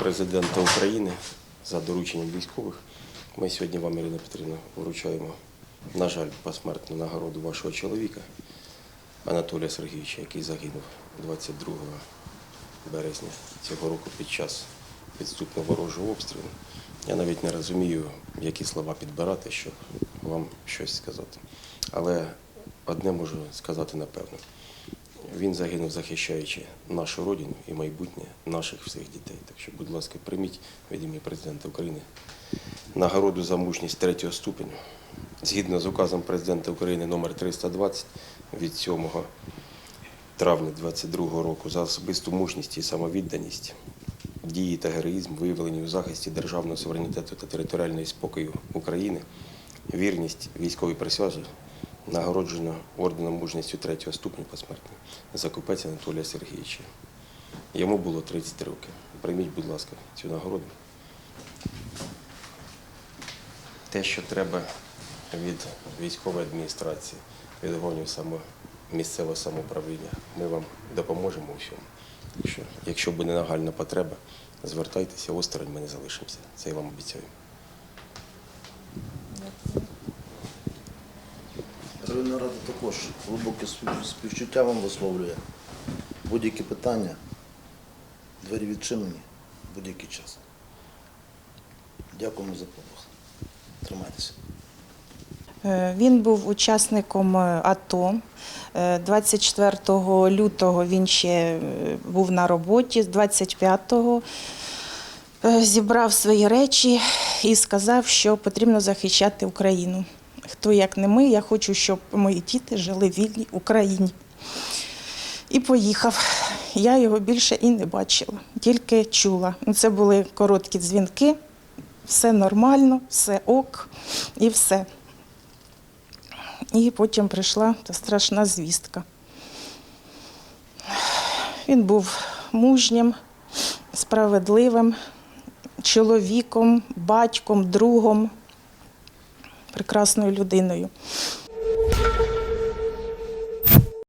президента України за дорученням військових. Ми сьогодні вам, Ірина Петрівна, вручаємо, на жаль, посмертну нагороду вашого чоловіка Анатолія Сергійовича, який загинув 22 березня цього року під час підступного ворожого обстрілу. Я навіть не розумію, які слова підбирати, щоб вам щось сказати. Але одне можу сказати напевно. Він загинув, захищаючи нашу родину і майбутнє наших всіх дітей. Так що, будь ласка, прийміть від імені президента України нагороду за мужність третього ступеню. Згідно з указом президента України номер 320 від 7 травня 2022 року за особисту мужність і самовідданість, дії та героїзм, виявлені у захисті державного суверенітету та територіальної спокою України, вірність військовій присязі, нагороджено орденом мужністю третього ступеню посмертно закупець Анатолія Сергійовича. Йому було 30 років. Прийміть, будь ласка, цю нагороду. Те, що треба від військової адміністрації, від органів місцевого самоуправління, ми вам допоможемо у всьому. Так якщо буде нагальна потреба, звертайтеся, осторонь ми не залишимося. Це я вам обіцяю. Районна рада також глибоке співчуття вам висловлює. Будь-які питання, двері відчинені будь-який час. Дякуємо за допомогу. Тримайтеся. Е, Він був учасником е, АТО. Е, 24 лютого він ще е, був на роботі, 25-го е, зібрав свої речі і сказав, що потрібно захищати Україну. Хто як не ми, я хочу, щоб мої діти жили в вільній Україні. І поїхав. Я його більше і не бачила, тільки чула. Ну, Це були короткі дзвінки, все нормально, все ок і все. І потім прийшла та страшна звістка. Він був мужнім, справедливим чоловіком, батьком, другом, прекрасною людиною.